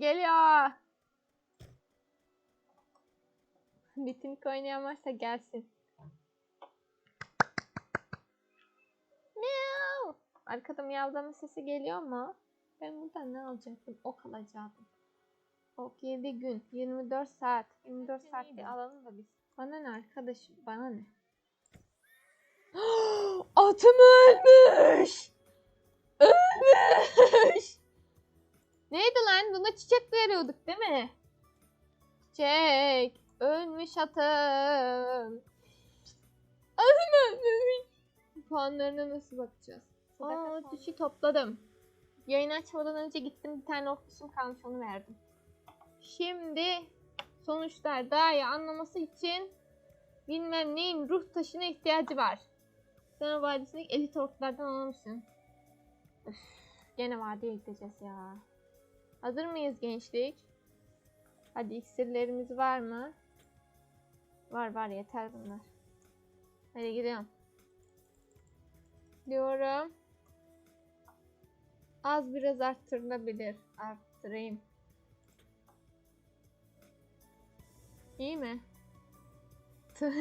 geliyor. Bitinlik oynayan varsa gelsin. Miau. Arkada miyavlama sesi geliyor mu? Ben buradan ne alacaktım? Ok alacaktım. Ok 7 gün. 24 saat. 24 saat bir alalım da biz. Bana ne arkadaşım? Bana ne? Atım ölmüş. Ölmüş. Neydi lan? Buna çiçek veriyorduk değil mi? Çiçek. Ölmüş atım. Ölmüş. Puanlarına nasıl bakacağız? Aa, düşü topladım. Yayın açmadan önce gittim bir tane okuşum kalmış onu verdim. Şimdi sonuçlar daha iyi anlaması için bilmem neyin ruh taşına ihtiyacı var. Sen vadisindeki elit orklardan almışsın. Üf, gene vadiye gideceğiz ya. Hazır mıyız gençlik? Hadi iksirlerimiz var mı? Var var yeter bunlar. Hadi gidiyorum. Diyorum. Az biraz arttırılabilir. Arttırayım. İyi mi?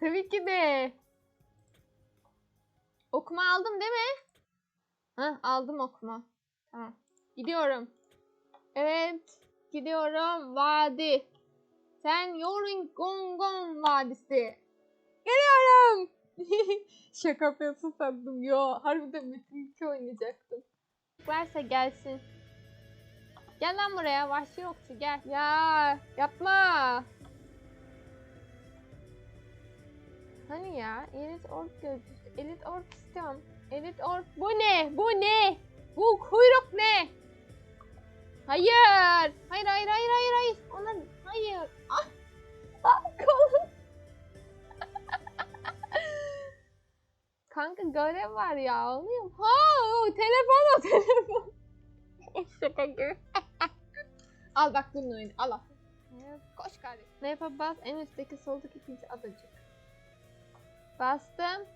Tabii ki de. Okuma aldım değil mi? Hah, aldım okuma. Gidiyorum. Evet. Gidiyorum. Vadi. Sen Yorin Gongon Vadisi. Geliyorum. Şaka yapıyorsun sandım. Yo, harbiden Metin 2 oynayacaktım. Varsa gelsin. Gel lan buraya vahşi yokçu gel. Ya yapma. Hani ya elit ork gözcüsü. Elit ork istiyorum. Elit ork. Bu ne? Bu ne? Bu kuyruk ne? Hayır. Hayır hayır hayır hayır hayır. Ona hayır. Ah. Ah kolum. Kanka görev var ya alayım. Ha telefon o telefon. Şaka gibi. al bak bunun oyunu al al. Koş kardeşim. Ne yapar bas en üstteki soldaki ikinci adacık. Bastım.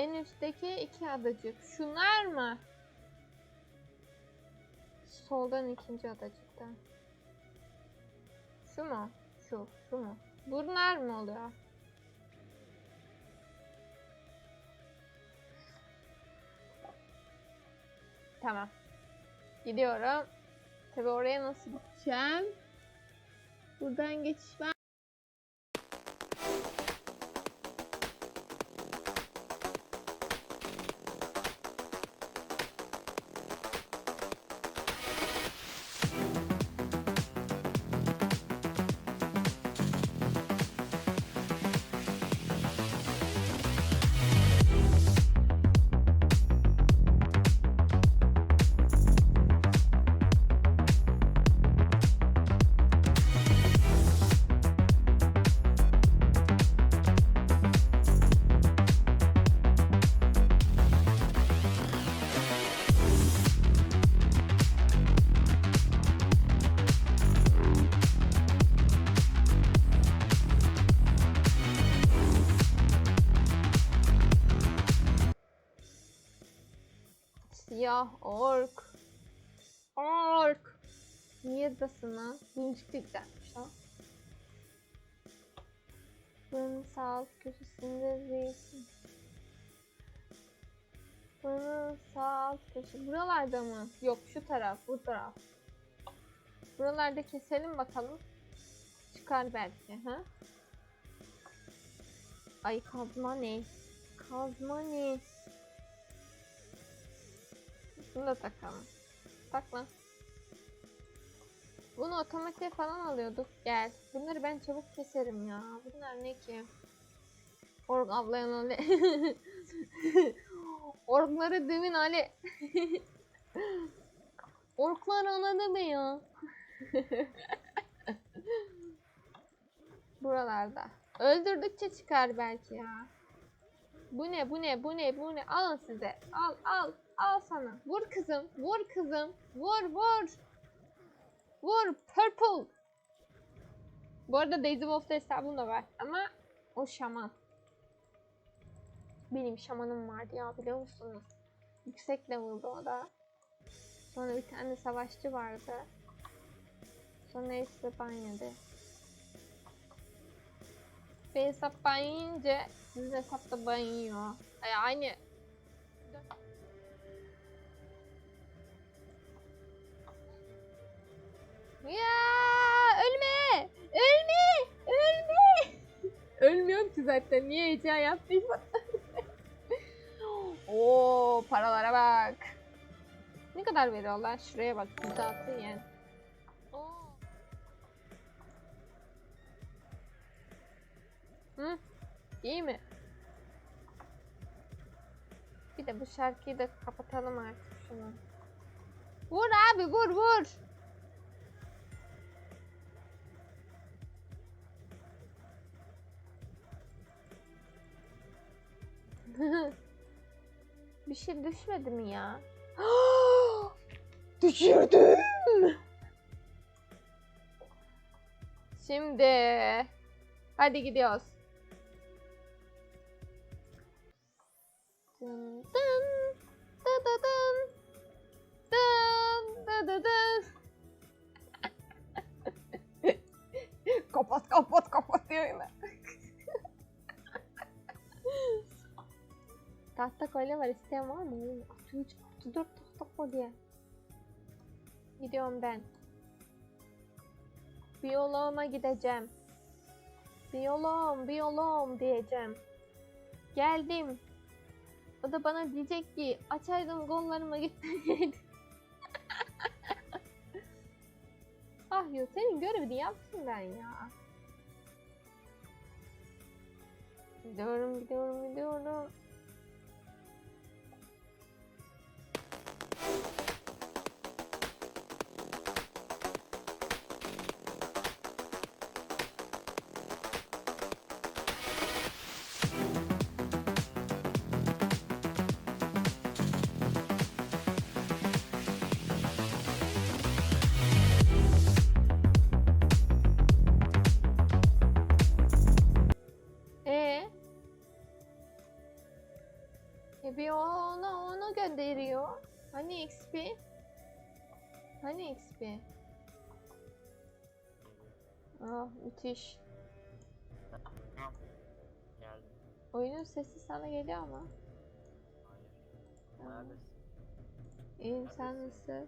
En üstteki iki adacık. Şunlar mı? Soldan ikinci adacıktan. Şu mu? Şu. Şu mu? Bunlar mı oluyor? Tamam. Gidiyorum. Tabi oraya nasıl gideceğim? Buradan geçiş var. Siyah ork. Ork. Niye basın lan? Buncuk da güzelmiş lan. Bunun sağ alt köşesinde değilsin. Bunun sağ alt köşe. Buralarda mı? Yok şu taraf, bu taraf. Buralarda keselim bakalım. Çıkar belki. Ha? Ay kazma ne? Kazma ne? Bunu da takalım. Tak lan. Bunu otomatik falan alıyorduk. Gel. Bunları ben çabuk keserim ya. Bunlar ne ki? Ork avlayan Ali. Orkları demin Ali. Orklar anladı mı ya? Buralarda. Öldürdükçe çıkar belki ya. Bu ne bu ne bu ne bu ne alın size al al al sana vur kızım vur kızım vur vur vur purple bu arada Daisy Wolf'ta hesabım da var ama o şaman benim şamanım vardı ya biliyor musunuz yüksek level'da o da Sonra bir tane savaşçı vardı. Sonra hepsi ban yedi. Bir hesap ban yiyince sizin hesap da ban. Ay, aynı. Ya ölme! Ölme! Ölme! Ölmüyorum ki zaten. Niye heyecan yaptıysam. Oo paralara bak. Ne kadar veriyorlar? Şuraya bak. 106 yen. Hı? İyi mi? Bir de bu şarkıyı da kapatalım artık şunu. Vur abi vur vur. Bir şey düşmedi mi ya? Düşürdüm. Şimdi hadi gidiyoruz. Dın dın dı dı dın dın dı dı dın. kapat kapat kapat diyor Tahta kolye var isteyen var mı? 63 64 tahta kolye. Gidiyorum ben. Biyoloğuma gideceğim. Biyoloğum, biyoloğum diyeceğim. Geldim. O da bana diyecek ki açaydın kollarıma gitmeyeydin. ah yo senin görevini yaptım ben ya. Gidiyorum, gidiyorum, gidiyorum. Ona gönderiyor. Hani XP? Hani XP? Ah müthiş. Geldim. Oyunun sesi sana geliyor ama. Hayır. Neredesin? İyiyim sen nasıl?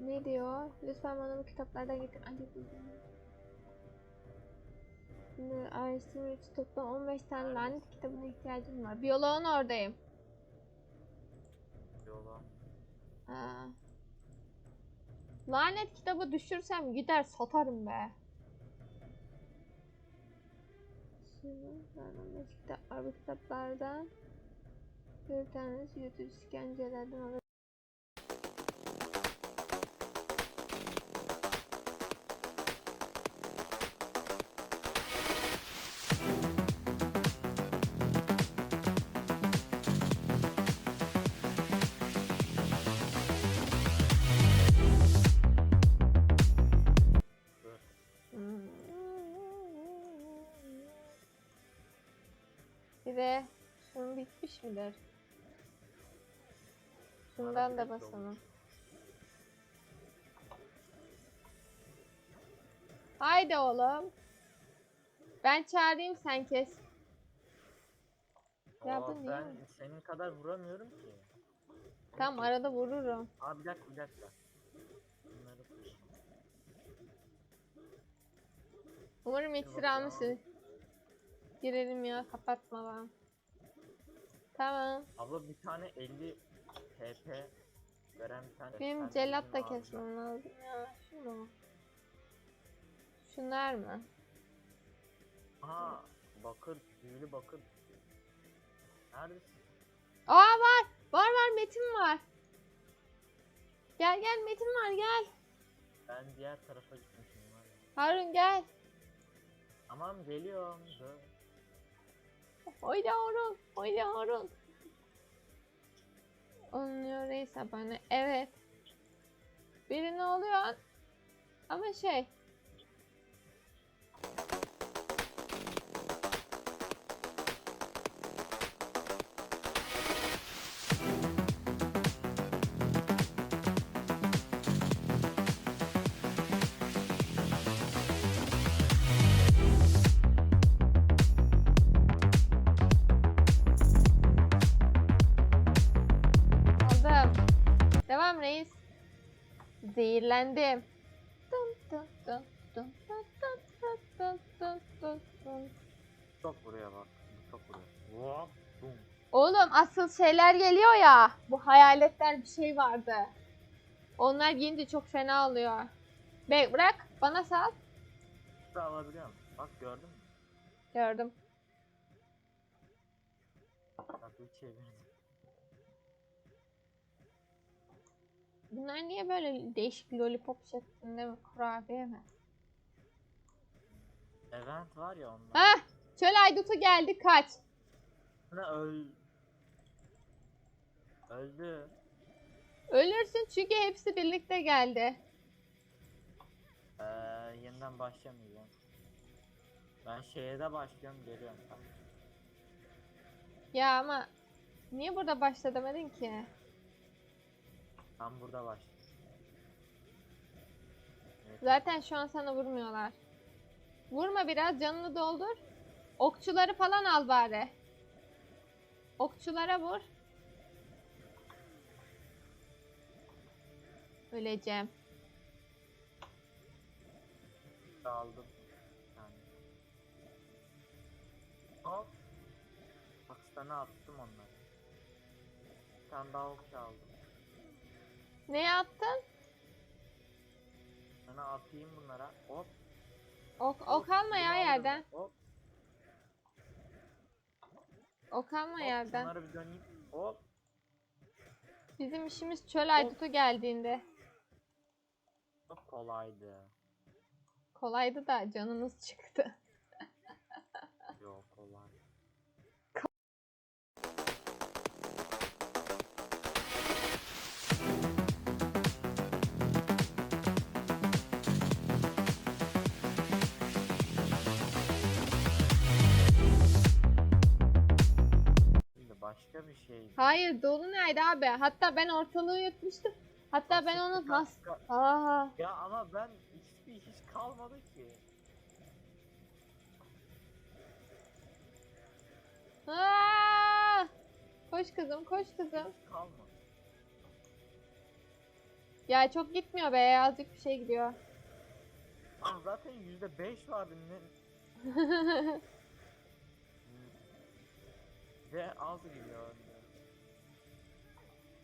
Ne diyor? Lütfen bana bu kitaplardan getir. Hadi kuzum. Araştırma için toplam 15 tane lanet kitabına ihtiyacım var. Biyoloğun oradayım. Yola. Ha. Lanet kitabı düşürsem gider satarım be. Şimdi ben 15 kitap var bu kitaplardan. Bir tanesi YouTube işkencelerden alır. Midir? Şundan da basalım. Haydi oğlum. Ben çağırayım sen kes. Ya Aa, bu niye? ben senin kadar vuramıyorum ki. Tamam arada vururum. Aa bir dakika bir dakika. Bunları. Umarım iksir almışsın. Girelim ya kapatmadan. Tamam. Abla bir tane 50 HP veren bir tane. Benim cellat da kesmem lazım ya. Şu mu? Şunlar mı? Aa bakır, büyülü bakır. Neredesin? Aa var. Var var Metin var. Gel gel Metin var gel. Ben diğer tarafa gitmişim var ya. Harun gel. Tamam geliyorum. Dur. Oyla Harun. Oyla Harun. Oluyor reis abone. Evet. Biri ne oluyor? Ama şey. Dın. Çok buraya bak. Çok buraya. Oğlum asıl şeyler geliyor ya. Bu hayaletler bir şey vardı. Onlar gelince çok fena oluyor. Be bırak bana sal. Şurada alabiliyor musun? Bak gördün mü? Gördüm. Bak bir çevirdim. Bunlar niye böyle değişik lollipop şeklinde mi? Kurabiye mi? Event var ya onda. Hah! Çöl aydutu geldi kaç. Ne öl... Öldü. Ölürsün çünkü hepsi birlikte geldi. Ee, yeniden başlamayacağım. Ben şeye de başlıyorum geliyorum. Ya ama niye burada başla demedin ki? Ben burada başlıyorum. Evet. Zaten şu an sana vurmuyorlar. Vurma biraz canını doldur. Okçuları falan al bari. Okçulara vur. Öleceğim. aldım. Yani. Hop. Bak sana attım onları. Bir tane daha ok aldım. Ne yaptın? Sana atayım bunlara. Hop. Ok, ok alma ya yerden. Hop. Ok alma hop. yerden. Şunları bir döneyim. Hop. Bizim işimiz çöl aydutu geldiğinde. Çok kolaydı. Kolaydı da canımız çıktı. Bir şey. Hayır Dolunay'dı abi. Hatta ben ortalığı yutmuştum. Hatta ben onu Ka- nas... ka- Aa, Ya ama ben hiçbir hiç kalmadı ki. Aa! Koş kızım, koş kızım. Hiç kalmadı. Ya çok gitmiyor be, azıcık bir şey gidiyor. Ama zaten yüzde beş vardı ne? Ve az gidiyor.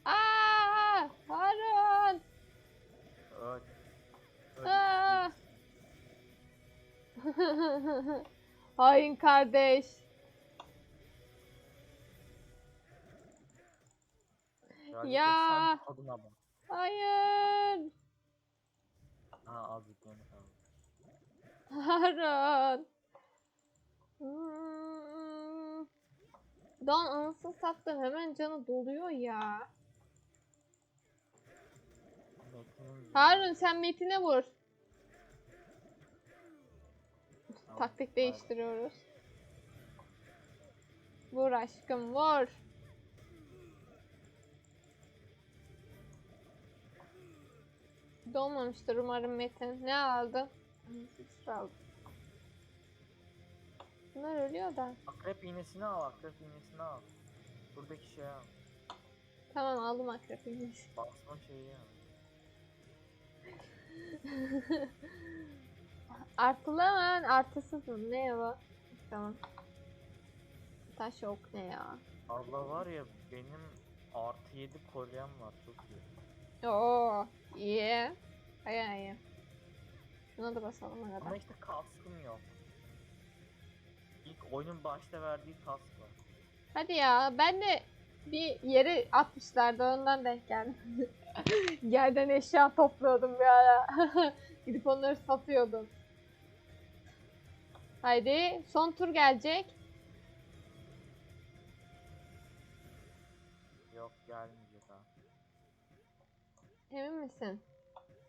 Aa! Harun! Öl. Aa! Hain kardeş. Ya. Bak. Hayır. Ha yanı kaldı. Harun. Hmm. Don anasını sattım. Hemen canı doluyor ya. Harun sen Metin'e vur. Tamam, Taktik değiştiriyoruz. Vur aşkım vur. Dolmamıştır umarım Metin. Ne aldı? Sıçra aldı. Bunlar ölüyor da. Akrep iğnesini al, akrep iğnesini al. Buradaki şeyi al. Tamam aldım akrepiymiş. Basma şeyi al. Artılı hemen artısız mı? Ne ya bu? Tamam. Taş ok ne ya? Allah var ya benim artı 7 kolyem var çok iyi. Oo, iyi. Bayağı iyi. Buna da basalım arada. Ama işte kaskım yok. İlk oyunun başta verdiği kask var. Hadi ya ben de bir yere atmışlardı ondan denk geldim. Yerden eşya topluyordum bir ara. Gidip onları satıyordum. Haydi son tur gelecek. Yok gelmeyecek ha. Emin misin?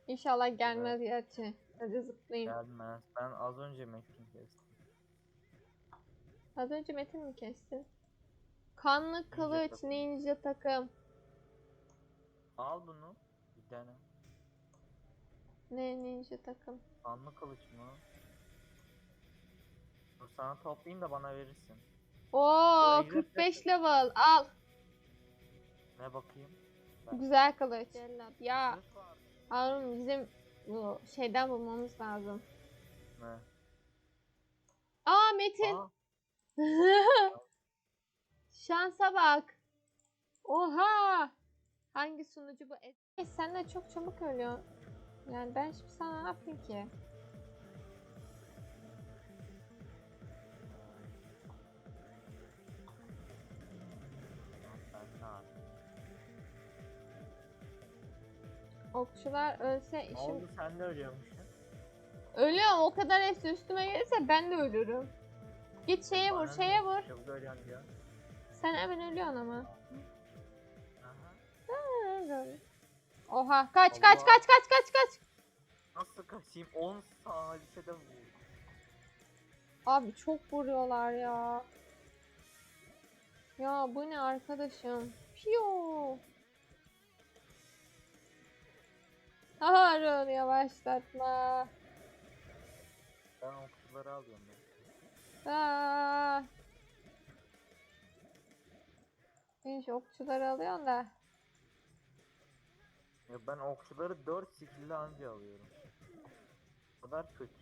İnşallah gelmez gerçi. Hadi zıplayayım. Gelmez. Ben az önce Metin kestim. Az önce Metin mi kestin? Kanlı kılıç ninja takım. Al bunu. Bir dene. Ne ninja takım? Kanlı kılıç mı? Dur sana toplayayım da bana verirsin. Oo ücret 45 level al. Ne bakayım? Ben- Güzel kılıç. Ya Kılıç vardı. Harun bizim bu şeyden bulmamız lazım. Ne? Aa Metin. Aa, Şansa bak. Oha. Hangi sunucu bu? E, sen de çok çabuk ölüyorsun. Yani ben şimdi sana ne yapayım ki? ne? Okçular ölse Ne işim... oldu sen de ölüyormuşsun. Ölüyorum o kadar hepsi üstüme gelirse ben de ölürüm. Git şeye vur Bana şeye ne? vur. Sen hemen ölüyorsun ama. Aha. Oha kaç kaç Allah. kaç kaç kaç kaç. Nasıl kaçayım? 10 saniyede vurdu. Abi çok vuruyorlar ya. Ya bu ne arkadaşım? Piyo. Harun yavaşlatma. Ben okçuları alıyorum ben. Aa. Hiç okçuları alıyorsun da. Ya ben okçuları 4 skill'le anca alıyorum. O kadar kötü.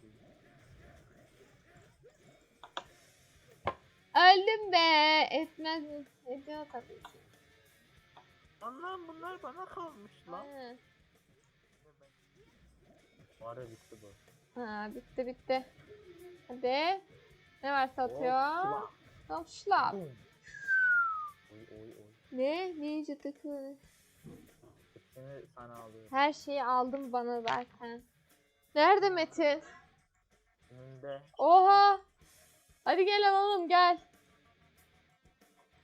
Öldüm be. Etmez mi? Ediyor tabii ki. Lan bunlar bana kalmış lan. Bu ara bitti bu. Ha bitti bitti. Hadi. Ne varsa atıyor. Hop şlap. Oy oy oy. Ne? Ninja takımı. Sana alıyorum. Her şeyi aldım bana zaten. Nerede Metin? Önünde. Oha! Hadi gel alalım gel.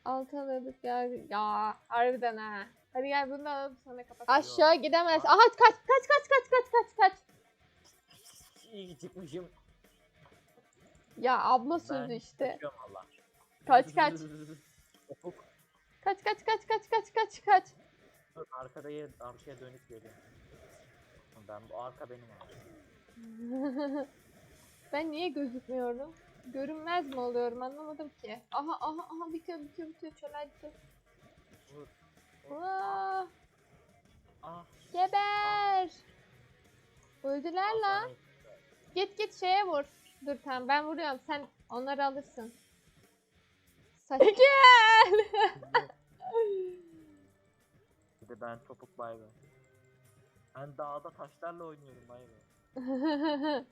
Altı alıyorduk ya. Ya harbiden ha. Hadi gel bunu da alalım sonra kapat. Aşağı gidemez. Aha kaç kaç kaç kaç kaç kaç kaç. İyi çıkmışım. Ya abla Ben sözü işte. kaçıyorum. Kaç kaç. Ufuk. Kaç kaç kaç kaç kaç kaç kaç. Dur, Arkada yer, arkaya dönüp geliyorum. Ben bu arka benim abi. ben niye gözükmüyorum? Görünmez mi oluyorum anlamadım ki. Aha aha aha bitiyor bitiyor bitiyor çöler bitiyor. Vur. Vaa, Ah. geber. Öldüler ah, lan. Git git şeye vur. Dur tamam ben vuruyorum sen onları alırsın. Saç gel. Bir de ben topuk bay bay. Ben dağda taşlarla oynuyorum bay bay.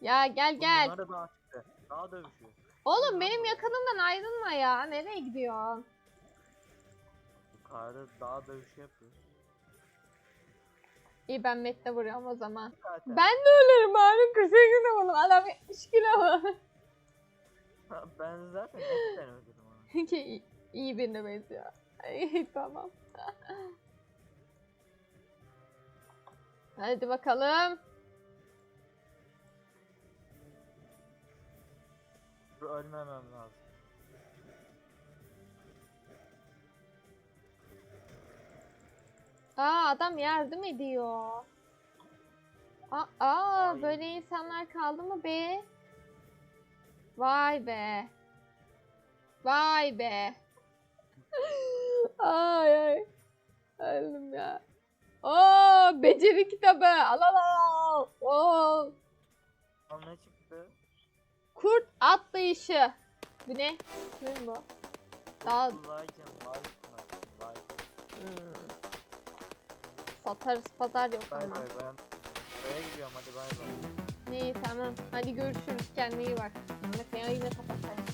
ya gel gel. Bunlar da dağ çıktı. Dağ dövüşüyor. Oğlum benim yakınımdan ayrılma ya. Nereye gidiyorsun? Yukarıda dağ dövüşü yapıyor. İyi ben Met'le vuruyorum o zaman. Zaten. Ben de ölürüm Harun 48 oğlum. Adam 70 kilo. ben zaten hepten öldürdüm onu. Ki iyi- iyi birine benziyor. Ay, tamam. Hadi bakalım. Ölmemem lazım. Aa adam yardım ediyor. Aa, aa böyle insanlar kaldı mı be? Vay be. Vay be. ay ay. Öldüm ya. Oo beceri kitabı. Al al al. Oo. Lan ne çıktı? Kurt atlayışı. Bu ne? Ne bu? Daha hmm. satarız pazar yok Bay ama. bay ben. Buraya gidiyorum hadi bay bay. İyi tamam. Hadi görüşürüz. Kendine iyi bak. Mesela yine kapatalım.